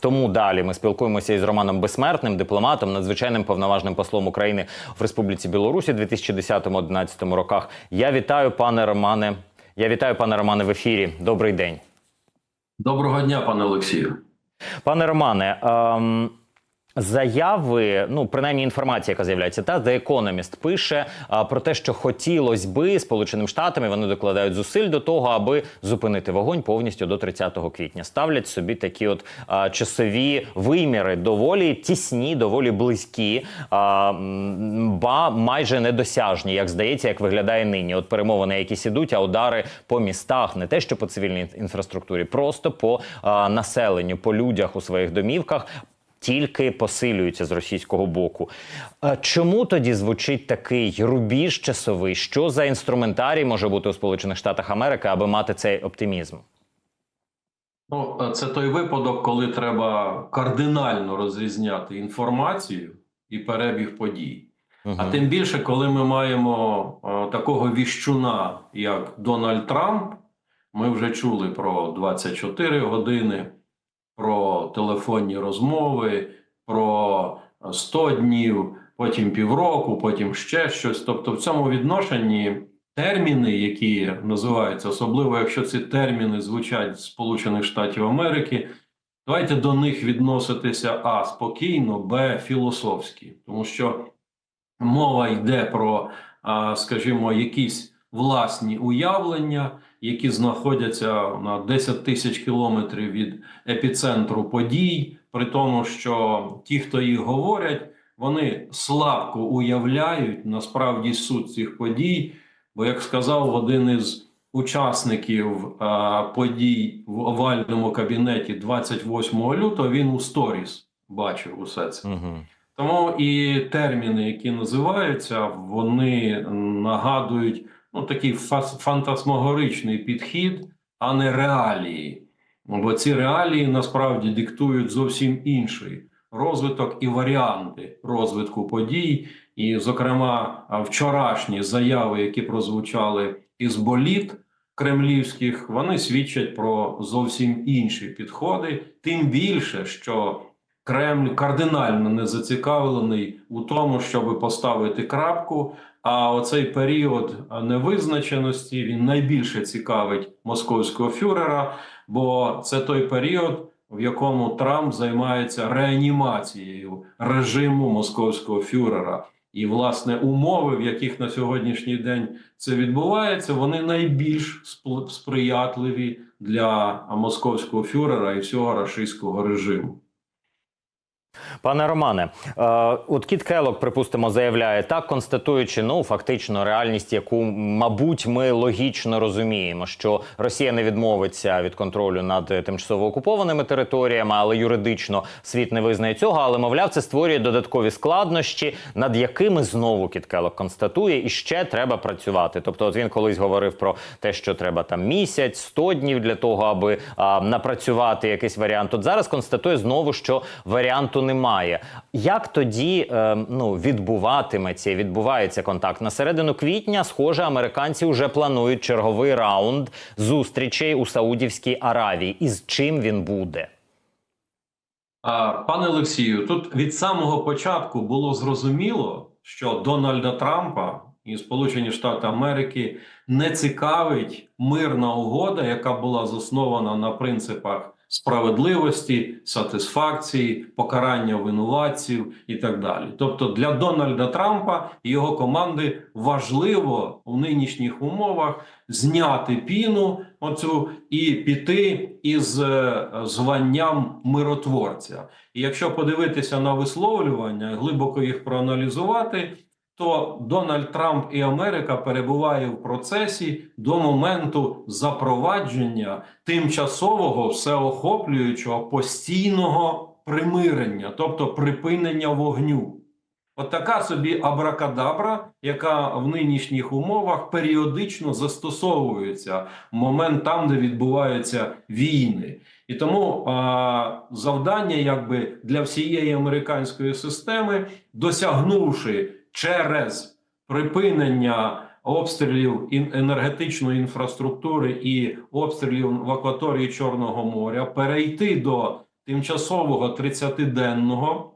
Тому далі ми спілкуємося із Романом Безсмертним, дипломатом, надзвичайним повноважним послом України в Республіці Білорусі 2010-2011 роках. Я вітаю, пане Романе. Я вітаю, пане Романе, в ефірі. Добрий день. Доброго дня, пане Олексію. Пане Романе, ем, заяви, ну принаймні інформація, яка з'являється, та The Economist пише а, про те, що хотілося би Сполученим Штатами, вони докладають зусиль до того, аби зупинити вогонь повністю до 30 квітня. Ставлять собі такі от а, часові виміри, доволі тісні, доволі близькі, а, ба майже недосяжні, як здається, як виглядає нині. От перемовини, якісь ідуть, а удари по містах, не те, що по цивільній інфраструктурі, просто по а, населенню, по людях у своїх домівках тільки посилюються з російського боку. Чому тоді звучить такий рубіж часовий? Що за інструментарій може бути у Сполучених Штатах Америки, аби мати цей оптимізм? Ну, це той випадок, коли треба кардинально розрізняти інформацію і перебіг подій. Угу. А тим більше, коли ми маємо е, такого віщуна, як Дональд Трамп, ми вже чули про 24 години, телефонні розмови, про 100 днів, потім півроку, потім ще щось. Тобто, в цьому відношенні терміни, які називаються, особливо якщо ці терміни звучать з Сполучених Штатів Америки. Давайте до них відноситися а спокійно, б філософськи, тому що мова йде про, скажімо, якісь власні уявлення, які знаходяться на 10 тисяч кілометрів від епіцентру подій, при тому, що ті, хто їх говорять, вони слабко уявляють насправді суть цих подій. Бо, як сказав один із учасників а, подій в овальному кабінеті 28 лютого, він у сторіс бачив усе це. Угу. Тому і терміни, які називаються, вони нагадують ну, такий фантасмагоричний підхід, а не реалії. Бо ці реалії насправді диктують зовсім інший розвиток і варіанти розвитку подій. І, зокрема, вчорашні заяви, які прозвучали із боліт кремлівських, вони свідчать про зовсім інші підходи. Тим більше, що Кремль кардинально не зацікавлений у тому, щоб поставити крапку. А оцей період невизначеності він найбільше цікавить московського фюрера, бо це той період, в якому Трамп займається реанімацією режиму московського фюрера. І власне умови, в яких на сьогоднішній день це відбувається, вони найбільш сприятливі для московського фюрера і всього рашистського режиму. Пане Романе, е, от Кіт Келок, припустимо, заявляє так, констатуючи ну фактично реальність, яку мабуть ми логічно розуміємо, що Росія не відмовиться від контролю над тимчасово окупованими територіями, але юридично світ не визнає цього. Але мовляв, це створює додаткові складнощі, над якими знову Кіт Келок констатує, і ще треба працювати. Тобто, от він колись говорив про те, що треба там місяць, 100 днів для того, аби а, напрацювати якийсь варіант. От зараз констатує знову, що варіанту немає. Як тоді е, ну, відбуватиметься, відбувається контакт? На середину квітня, схоже, американці вже планують черговий раунд зустрічей у Саудівській Аравії. І з чим він буде? Пане Олексію, тут від самого початку було зрозуміло, що Дональда Трампа і Сполучені Штати Америки не цікавить мирна угода, яка була заснована на принципах справедливості, сатисфакції, покарання винуватців і так далі. Тобто для Дональда Трампа і його команди важливо у нинішніх умовах зняти піну оцю і піти із е, званням миротворця. І якщо подивитися на висловлювання, глибоко їх проаналізувати, то Дональд Трамп і Америка перебуває в процесі до моменту запровадження тимчасового всеохоплюючого постійного примирення, тобто припинення вогню. От така собі абракадабра, яка в нинішніх умовах періодично застосовується в момент там, де відбуваються війни. І тому а, завдання, якби для всієї американської системи, досягнувши через припинення обстрілів енергетичної інфраструктури і обстрілів в акваторії Чорного моря, перейти до тимчасового 30-денного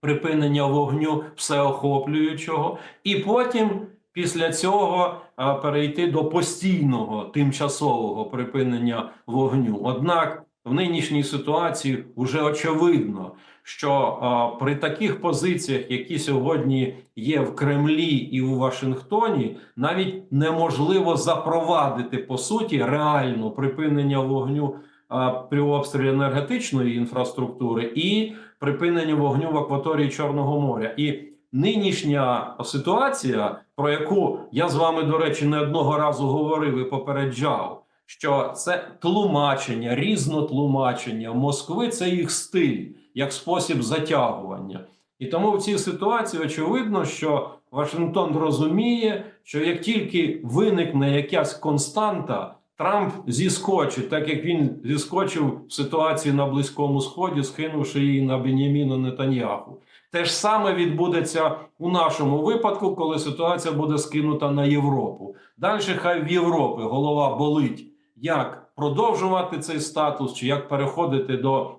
припинення вогню всеохоплюючого, і потім після цього перейти до постійного тимчасового припинення вогню. Однак в нинішній ситуації вже очевидно, що а, при таких позиціях, які сьогодні є в Кремлі і у Вашингтоні, навіть неможливо запровадити по суті реально припинення вогню а, при обстрілі енергетичної інфраструктури і припинення вогню в акваторії Чорного моря. І нинішня ситуація, про яку я з вами, до речі, не одного разу говорив і попереджав, що це тлумачення, різнотлумачення Москви це їх стиль, як спосіб затягування. І тому в цій ситуації очевидно, що Вашингтон розуміє, що як тільки виникне якась константа, Трамп зіскочить, так як він зіскочив в ситуації на Близькому Сході, скинувши її на Беняміна Нетаньяху. Те ж саме відбудеться у нашому випадку, коли ситуація буде скинута на Європу. Далі хай в Європі голова болить, як продовжувати цей статус, чи як переходити до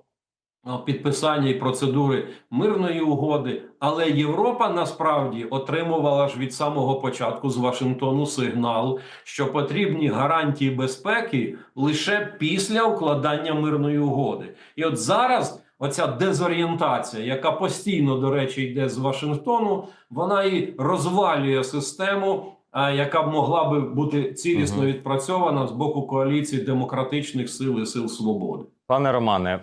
підписання і процедури мирної угоди. Але Європа насправді отримувала ж від самого початку з Вашингтону сигнал, що потрібні гарантії безпеки лише після укладання мирної угоди. І от зараз оця дезорієнтація, яка постійно, до речі, йде з Вашингтону, вона і розвалює систему. А, Яка б могла би бути цілісно відпрацьована з боку коаліції демократичних сил і сил свободи. Пане Романе,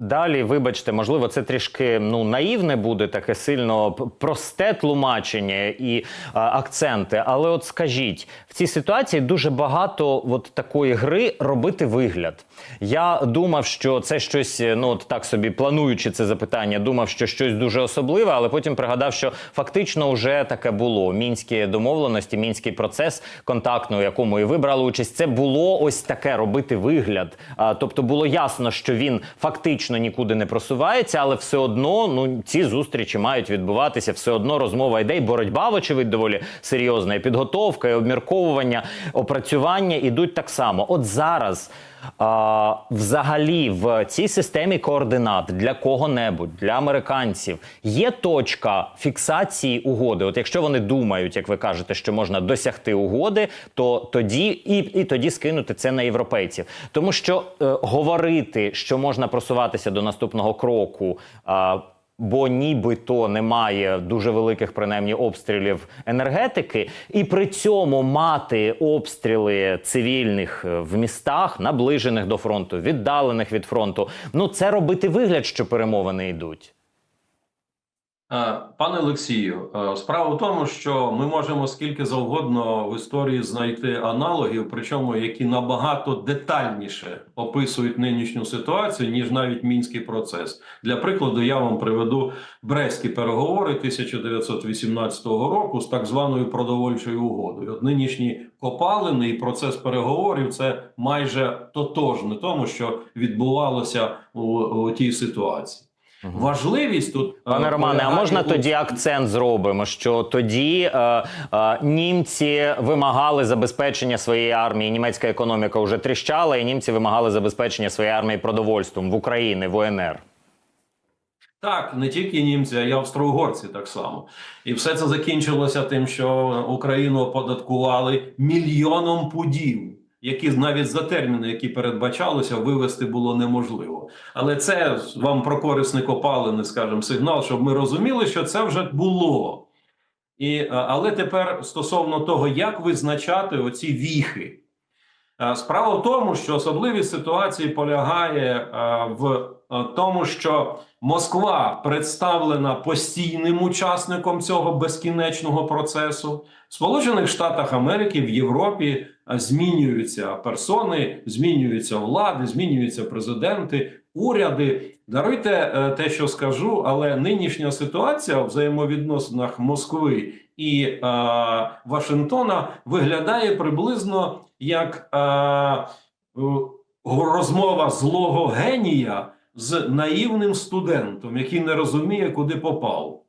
далі, вибачте, можливо, це трішки ну наївне буде таке сильно просте тлумачення і а, акценти. Але от скажіть, в цій ситуації дуже багато от такої гри робити вигляд. Я думав, що це щось, ну от так собі плануючи це запитання, думав, що щось дуже особливе, але потім пригадав, що фактично вже таке було. Мінські домовленості, мінський процес контактний, у якому і ви брали участь, це було ось таке робити вигляд. А, тобто було ясно, що він фактично нікуди не просувається, але все одно ну ці зустрічі мають відбуватися. Все одно розмова йде, і боротьба, вочевидь, доволі серйозна. І підготовка, і обмірковування, опрацювання ідуть так само. От зараз. Взагалі в цій системі координат для кого-небудь, для американців є точка фіксації угоди. От якщо вони думають, як ви кажете, що можна досягти угоди, то тоді і, і тоді скинути це на європейців. Тому що е, говорити, що можна просуватися до наступного кроку. А, Бо нібито немає дуже великих принаймні обстрілів енергетики, і при цьому мати обстріли цивільних е, в містах, наближених до фронту, віддалених від фронту. Ну це робити вигляд, що перемовини йдуть. Е, Пане Олексію, е, справа в тому, що ми можемо скільки завгодно в історії знайти аналогів, причому які набагато детальніше описують нинішню ситуацію, ніж навіть мінський процес. Для прикладу, я вам приведу Брестські переговори 1918 року з так званою продовольчою угодою. От нинішні копалини і процес переговорів це майже тотожне тому, що відбувалося у, у тій ситуації. Важливість тут е, Пане Романе, а можна у- тоді акцент зробимо? Що тоді е, е, німці вимагали забезпечення своєї армії, німецька економіка вже тріщала, і німці вимагали забезпечення своєї армії продовольством в Україні, в УНР. Так, не тільки німці, а й австро-угорці так само. І все це закінчилося тим, що Україну оподаткували мільйоном пудів, які навіть за терміни, які передбачалося, вивести було неможливо. Але це вам про корисне копалини, скажімо, сигнал, щоб ми розуміли, що це вже було. І, але тепер стосовно того, як визначати оці віхи. Справа в тому, що особливість ситуації полягає в тому, що Москва представлена постійним учасником цього безкінечного процесу. В Сполучених Штатах Америки в Європі е, змінюються персони, змінюються влади, змінюються президенти, уряди. Даруйте е, те, що скажу, але нинішня ситуація в взаємовідносинах Москви і е, Вашингтона виглядає приблизно як е, е, розмова злого генія з наївним студентом, який не розуміє, куди попав.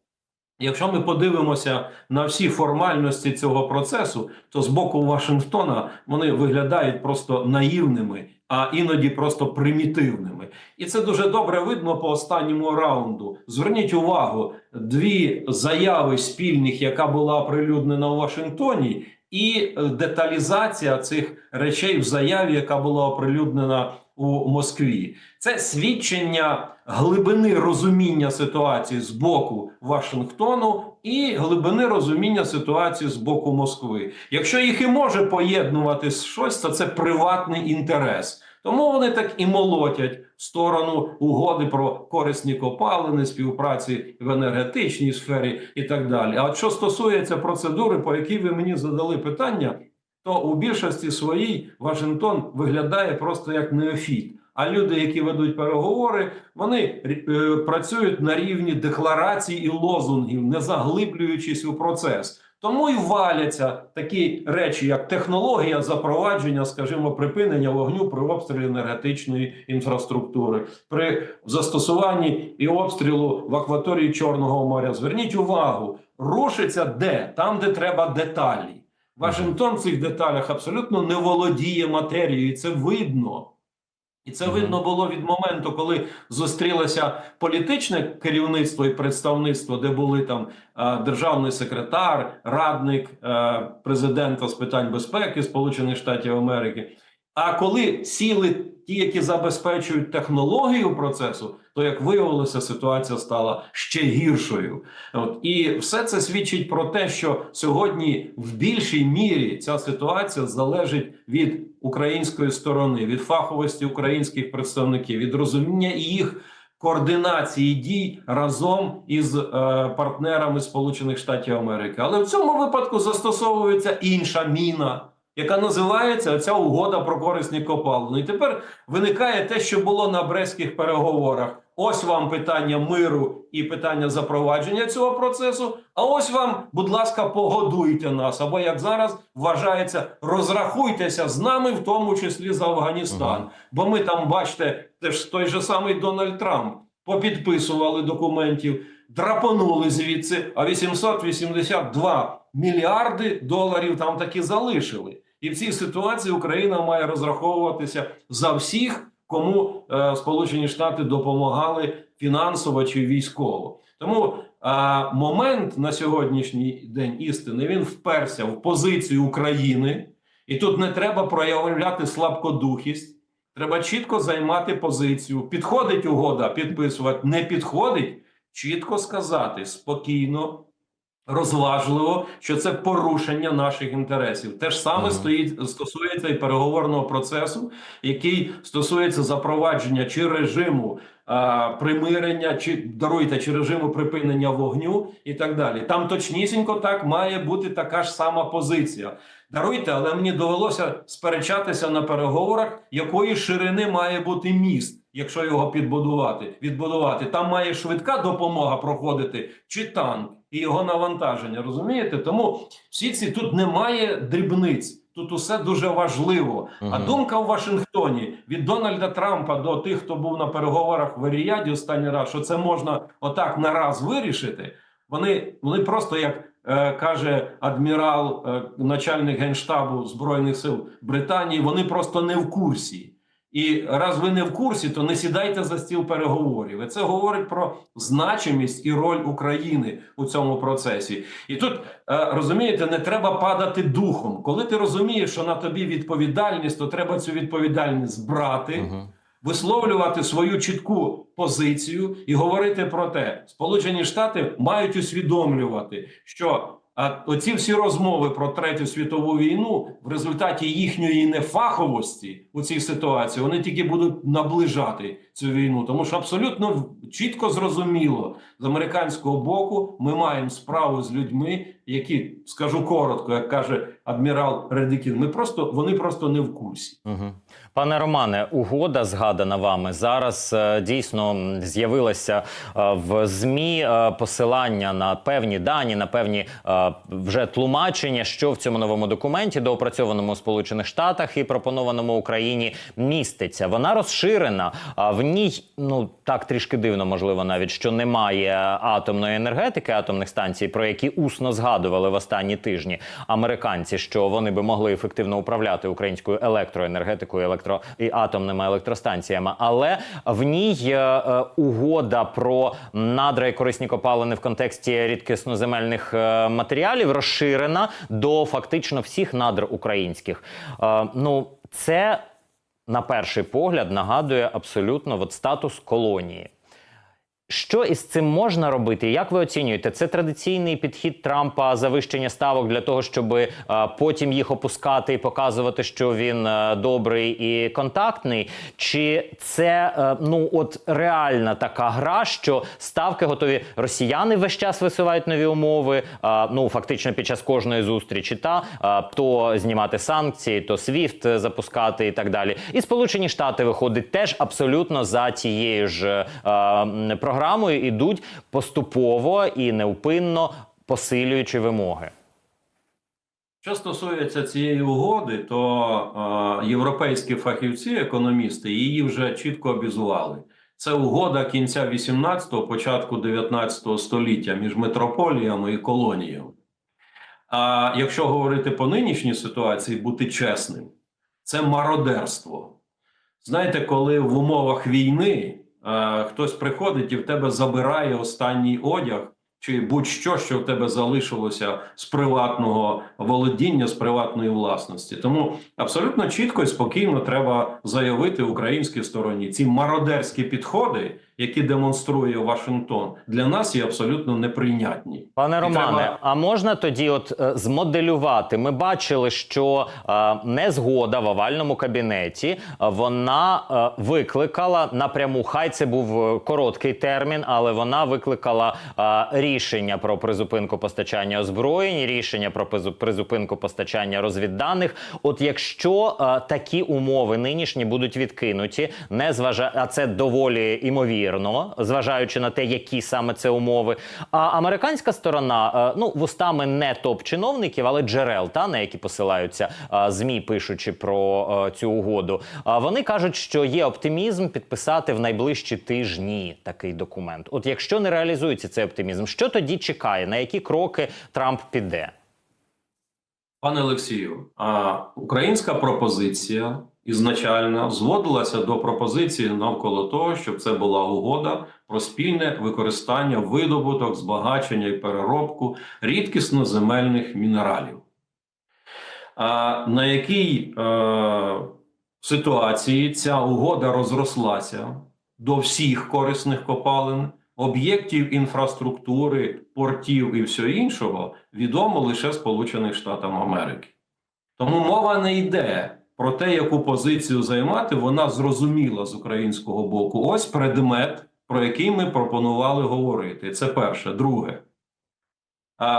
Якщо ми подивимося на всі формальності цього процесу, то з боку Вашингтона вони виглядають просто наївними, а іноді просто примітивними. І це дуже добре видно по останньому раунду. Зверніть увагу, дві заяви спільних, яка була оприлюднена у Вашингтоні, і деталізація цих речей в заяві, яка була оприлюднена у Москві. Це свідчення глибини розуміння ситуації з боку Вашингтону і глибини розуміння ситуації з боку Москви. Якщо їх і може поєднувати щось, то це приватний інтерес. Тому вони так і молотять в сторону угоди про корисні копалини, співпраці в енергетичній сфері і так далі. А от що стосується процедури, по якій ви мені задали питання, то у більшості своїй Вашингтон виглядає просто як неофіт. А люди, які ведуть переговори, вони е, працюють на рівні декларацій і лозунгів, не заглиблюючись у процес. Тому і валяться такі речі, як технологія запровадження, скажімо, припинення вогню при обстрілі енергетичної інфраструктури, при застосуванні і обстрілу в акваторії Чорного моря. Зверніть увагу, рушиться де там, де треба деталі. Вашингтон в цих деталях абсолютно не володіє матерією, і це видно. І це видно було від моменту, коли зустрілося політичне керівництво і представництво, де були там е, державний секретар, радник е, президента з питань безпеки Сполучених Штатів Америки. А коли сіли ті, які забезпечують технологію процесу, то як виявилося, ситуація стала ще гіршою. От і все це свідчить про те, що сьогодні в більшій мірі ця ситуація залежить від української сторони, від фаховості українських представників, від розуміння їх координації дій разом із е, партнерами Сполучених Штатів Америки. Але в цьому випадку застосовується інша міна. Яка називається ця угода про корисні копалини. І тепер виникає те, що було на брестських переговорах. Ось вам питання миру і питання запровадження цього процесу. А ось вам, будь ласка, погодуйте нас. Або як зараз вважається, розрахуйтеся з нами, в тому числі за Афганістан. Мгм. Бо ми там, бачите, теж той же самий Дональд Трамп попідписували документів, драпанули звідси, а 882 мільярди доларів там таки залишили. І в цій ситуації Україна має розраховуватися за всіх, кому е, Сполучені Штати допомагали фінансово чи військово. Тому е, момент на сьогоднішній день істини він вперся в позицію України, і тут не треба проявляти слабкодухість. Треба чітко займати позицію. Підходить угода, підписувати, не підходить. Чітко сказати спокійно, розважливо, що це порушення наших інтересів. Те ж саме Мгм. стоїть стосується і переговорного процесу, який стосується запровадження чи режиму примирення, чи даруйте, чи режиму припинення вогню і так далі. Там точнісінько так має бути така ж сама позиція. Даруйте, але мені довелося сперечатися на переговорах, якої ширини має бути міст, якщо його підбудувати, відбудувати. Там має швидка допомога проходити, чи танк і його навантаження. Розумієте? Тому всі ці тут немає дрібниць. Тут усе дуже важливо. А думка в Вашингтоні від Дональда Трампа до тих, хто був на переговорах в Ріяді останній раз, що це можна отак на раз вирішити. Вони, вони просто як е, каже адмірал, е, начальник генштабу збройних сил Британії, вони просто не в курсі. І раз ви не в курсі, то не сідайте за стіл переговорів. І це говорить про значимість і роль України у цьому процесі. І тут е, розумієте, не треба падати духом. Коли ти розумієш, що на тобі відповідальність, то треба цю відповідальність брати Мгм. висловлювати свою чітку позицію і говорити про те, Сполучені Штати мають усвідомлювати, що оці всі розмови про третю світову війну в результаті їхньої нефаховості у цій ситуації вони тільки будуть наближати цю війну, тому що абсолютно чітко зрозуміло з американського боку ми маємо справу з людьми, які скажу коротко, як каже адмірал Редикін, ми просто вони просто не в курсі. Мгм. Пане Романе, угода згадана вами зараз е, дійсно з'явилася е, в змі е, посилання на певні дані, на певні вже тлумачення, що в цьому новому документі, доопрацьованому у Сполучених Штатах і пропонованому Україні, міститься. Вона розширена. В в ній ну так трішки дивно, можливо, навіть що немає атомної енергетики, атомних станцій, про які усно згадували в останні тижні американці, що вони би могли ефективно управляти українською електроенергетикою, електро і атомними електростанціями. Але в ній е, е, угода про надра і корисні копалини в контексті рідкісноземельних е, матеріалів розширена до фактично всіх надр українських. Е, ну це на перший погляд нагадує абсолютно от статус колонії. Що із цим можна робити? Як ви оцінюєте? Це традиційний підхід Трампа завищення ставок для того, щоб е, потім їх опускати і показувати, що він е, добрий і контактний? Чи це е, ну от реальна така гра, що ставки готові? Росіяни весь час висувають нові умови. ну фактично під час кожної зустрічі, та то знімати санкції, то SWIFT запускати і так далі. І Сполучені Штати виходить теж абсолютно за тією ж м, програмою, ідуть поступово і неупинно посилюючи вимоги. Що стосується цієї угоди, то е, європейські фахівці, економісти, її вже чітко обізували. Це угода кінця 18-го, початку 19 століття між метрополіями і колоніями. А якщо говорити по нинішній ситуації, бути чесним, це мародерство. Знаєте, коли в умовах війни хтось приходить і в тебе забирає останній одяг, чи будь-що, що в тебе залишилося з приватного володіння, з приватної власності. Тому абсолютно чітко і спокійно треба заявити українській стороні ці мародерські підходи, які демонструє Вашингтон, для нас є абсолютно неприйнятні. Пане І Романе, треба- а можна тоді от е, змоделювати? Ми бачили, що е, незгода в овальному кабінеті е, вона е, викликала напряму. Хай це був е, короткий термін, але вона викликала е, рішення про призупинку постачання озброєнь, рішення про призупинку постачання розвідданих. От якщо е, такі умови нинішні будуть відкинуті, не зважа... а це доволі імовірно, зважаючи на те, які саме це умови. А американська сторона, е, ну вустами не топ-чиновників, але джерел, та на які посилаються е, змі, пишучи про цю угоду. А вони кажуть, що є оптимізм підписати в найближчі тижні такий документ. От якщо не реалізується цей оптимізм, що тоді чекає? На які кроки Трамп піде? Пане Олексію, а українська пропозиція ізначально зводилася до пропозиції навколо того, щоб це була угода про спільне використання видобуток, збагачення і переробку рідкісно земельних мінералів. А на якій е, ситуації ця угода розрослася до всіх корисних копалин, об'єктів інфраструктури, портів і всього іншого відомо лише Сполучених Штатам Америки. Тому мова не йде про те, яку позицію займати, вона зрозуміла з українського боку. Ось предмет, про який ми пропонували говорити. Це перше. Друге.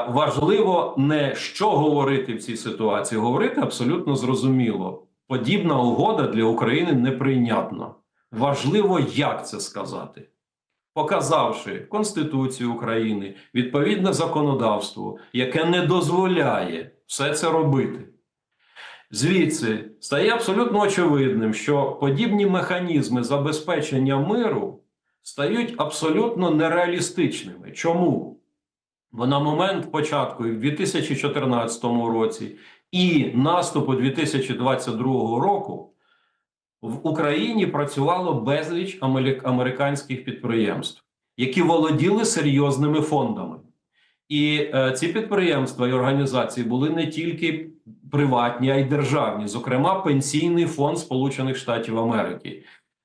Важливо не що говорити в цій ситуації. Говорити абсолютно зрозуміло. Подібна угода для України неприйнятна. Важливо, як це сказати. Показавши Конституцію України, відповідне законодавство, яке не дозволяє все це робити. Звідси стає абсолютно очевидним, що подібні механізми забезпечення миру стають абсолютно нереалістичними. Чому? Бо на момент початку в 2014 році і наступу 2022 року в Україні працювало безліч американських підприємств, які володіли серйозними фондами. І е, ці підприємства і організації були не тільки приватні, а й державні, зокрема, Пенсійний фонд Сполучених Штатів Америки.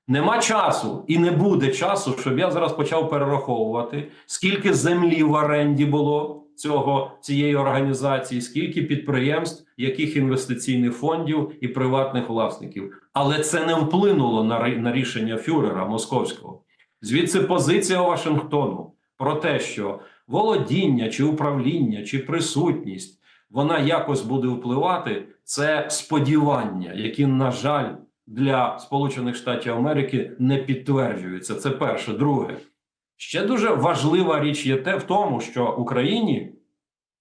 Нема часу і не буде часу, щоб я зараз почав перераховувати, скільки землі в оренді було цього цієї організації, скільки підприємств, яких інвестиційних фондів і приватних власників. Але це не вплинуло на, на рішення фюрера московського. Звідси позиція Вашингтону про те, що володіння чи управління чи присутність вона якось буде впливати. Це сподівання, які, на жаль, для Сполучених Штатів Америки не підтверджуються. Це перше. Друге, ще дуже важлива річ є те в тому, що Україні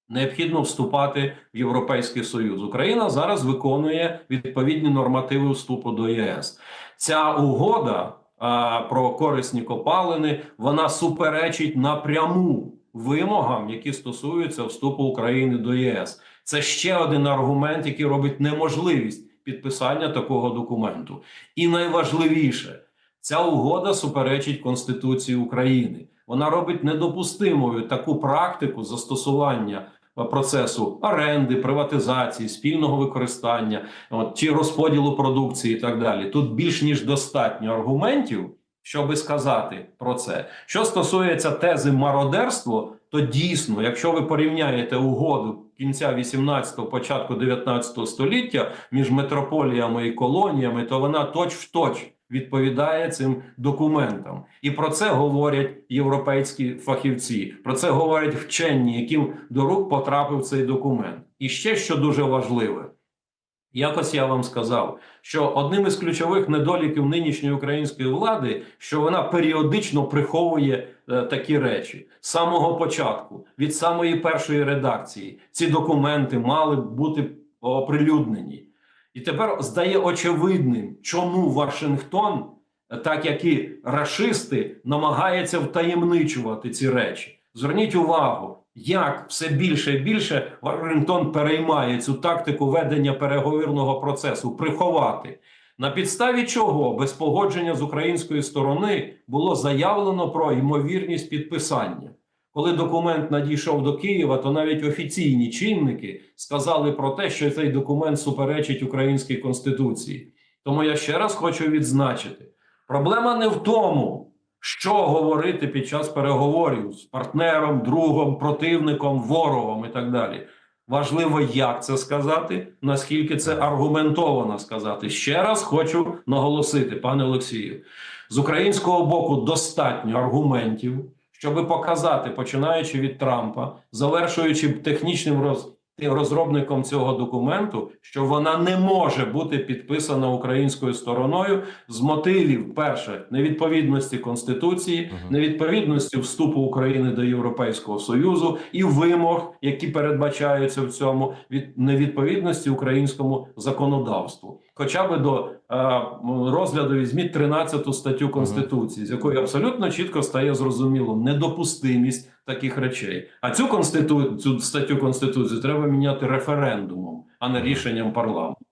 необхідно вступати в Європейський Союз. Україна зараз виконує відповідні нормативи вступу до ЄС. Ця угода а, про корисні копалини, вона суперечить напряму вимогам, які стосуються вступу України до ЄС. Це ще один аргумент, який робить неможливість підписання такого документу. І найважливіше, ця угода суперечить Конституції України. Вона робить недопустимою таку практику застосування е, процесу оренди, приватизації, спільного використання от, чи розподілу продукції і так далі. Тут більш ніж достатньо аргументів, щоби сказати про це. Що стосується тези мародерство, то дійсно, якщо ви порівняєте угоду кінця 18-го, початку 19 століття між метрополіями і колоніями, то вона точ в точ відповідає цим документам. І про це говорять європейські фахівці. Про це говорять вчені, яким до рук потрапив цей документ. І ще що дуже важливе. Якось я вам сказав, що одним із ключових недоліків нинішньої української влади, що вона періодично приховує е, такі речі з самого початку, від самої першої редакції, ці документи мали бути оприлюднені. І тепер здає очевидним, чому Вашингтон, так як і рашисти, намагається втаємничувати ці речі. Зверніть увагу, як все більше і більше Вашингтон переймає цю тактику ведення переговірного процесу, приховати. На підставі чого без погодження з української сторони було заявлено про ймовірність підписання. Коли документ надійшов до Києва, то навіть офіційні чинники сказали про те, що цей документ суперечить українській конституції. Тому я ще раз хочу відзначити: проблема не в тому, що говорити під час переговорів з партнером, другом, противником, ворогом і так далі. Важливо, як це сказати, наскільки це аргументовано сказати. Ще раз хочу наголосити, пане Олексію, з українського боку достатньо аргументів, щоб показати, починаючи від Трампа, завершуючи технічним роз... розробником цього документу, що вона не може бути підписана українською стороною з мотивів: перше, невідповідності конституції, невідповідності вступу України до Європейського союзу і вимог, які передбачаються в цьому, від невідповідності українському законодавству, хоча би до розгляду візьміть 13 статтю конституції, з якої абсолютно чітко стає зрозуміло недопустимість таких речей. А цю конститу... цю статтю конституції треба міняти референдумом, а не рішенням парламенту.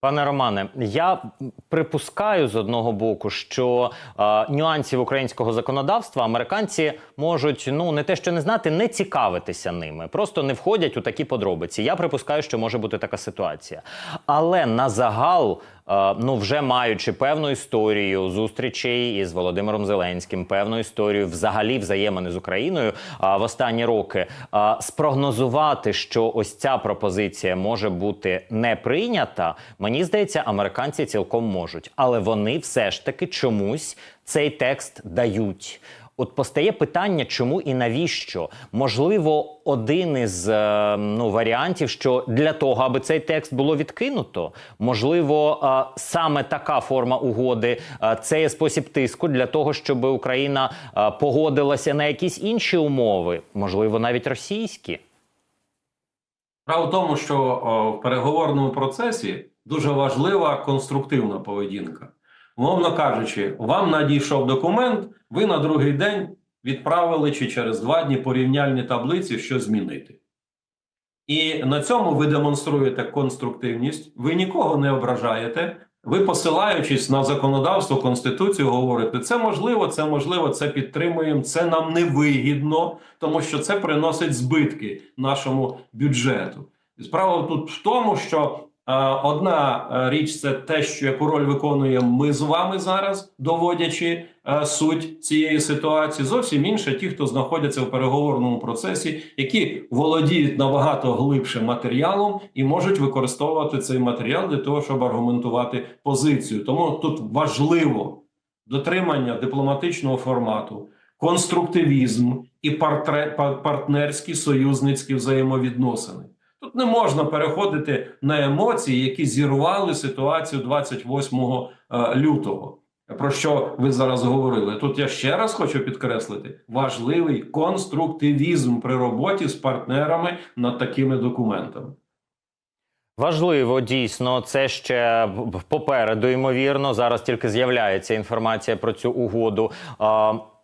Пане Романе, я припускаю з одного боку, що е, нюансів українського законодавства американці можуть ну не те, що не знати, не цікавитися ними, просто не входять у такі подробиці. Я припускаю, що може бути така ситуація. Але на загал, е, ну вже маючи певну історію зустрічей із Володимиром Зеленським, певну історію взагалі взаємини з Україною е, в останні роки, е, спрогнозувати, що ось ця пропозиція може бути не прийнята, мені здається, американці цілком можуть, але вони все ж таки чомусь цей текст дають. От постає питання, чому і навіщо? Можливо, один із е, ну, варіантів, що для того, аби цей текст було відкинуто, можливо, е, саме така форма угоди е, це є спосіб тиску для того, щоб Україна погодилася на якісь інші умови, можливо, навіть російські. Справа в тому, що в переговорному процесі дуже важлива конструктивна поведінка. Умовно кажучи, вам надійшов документ, ви на другий день відправили чи через два дні порівняльні таблиці, що змінити. І на цьому ви демонструєте конструктивність, ви нікого не ображаєте. Ви, посилаючись на законодавство, конституцію, говорите, це можливо, це можливо, це підтримуємо, це нам не вигідно, тому що це приносить збитки нашому бюджету. Справа тут в тому, що одна е, річ це те, що яку роль виконуємо ми з вами зараз, доводячи е, суть цієї ситуації. Зовсім інше ті, хто знаходяться в переговорному процесі, які володіють набагато глибше матеріалом і можуть використовувати цей матеріал для того, щоб аргументувати позицію. Тому тут важливо дотримання дипломатичного формату, конструктивізм і партнерські союзницькі взаємовідносини. Не можна переходити на емоції, які зірвали ситуацію 28 е, лютого. Про що ви зараз говорили? Тут я ще раз хочу підкреслити важливий конструктивізм при роботі з партнерами над такими документами. Важливо дійсно, це ще попереду, ймовірно. Зараз тільки з'являється інформація про цю угоду.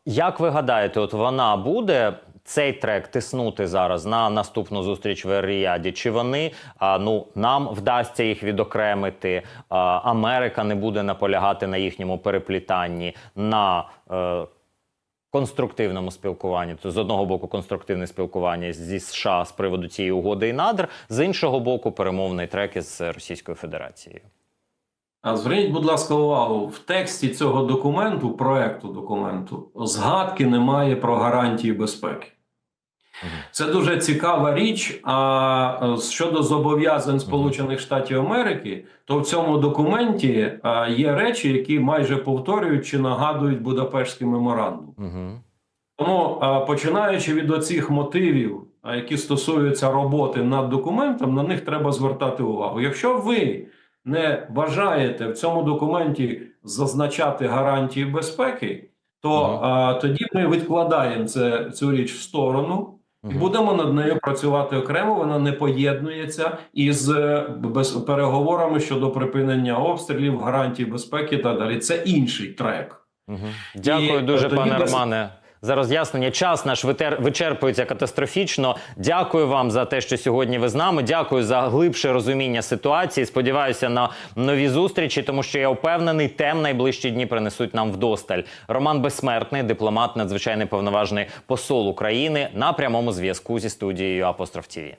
Як ви гадаєте, от вона буде цей трек тиснути зараз на наступну зустріч в Ер-Ріаді? Чи вони а, ну нам вдасться їх відокремити? А, Америка не буде наполягати на їхньому переплітанні на е, конструктивному спілкуванні. То з одного боку конструктивне спілкування зі США з приводу цієї угоди і надр, з іншого боку, перемовний трек із Російською Федерацією. А зверніть, будь ласка, увагу, в тексті цього документу, проекту документу, згадки немає про гарантії безпеки. Це дуже цікава річ. А е, щодо зобов'язань Сполучених Штатів Америки, то в цьому документі е, є речі, які майже повторюють чи нагадують Будапештський меморандум. Угу. Тому, е, починаючи від оцих мотивів, які стосуються роботи над документом, на них треба звертати увагу. Якщо ви не бажаєте в цьому документі зазначати гарантії безпеки, то Мгм. е, тоді ми відкладаємо це, цю річ в сторону. І будемо над нею працювати окремо. Вона не поєднується із е, без переговорами щодо припинення обстрілів, гарантій безпеки та далі. Це інший трек. Угу. Дякую І, дуже, е, пане без- Романе. За роз'яснення час наш витер... вичерпується катастрофічно. Дякую вам за те, що сьогодні ви з нами. Дякую за глибше розуміння ситуації. Сподіваюся на нові зустрічі, тому що я впевнений, тем найближчі дні принесуть нам вдосталь. Роман Безсмертний, дипломат, надзвичайний повноважний посол України на прямому зв'язку зі студією Апостроф ТІВІ.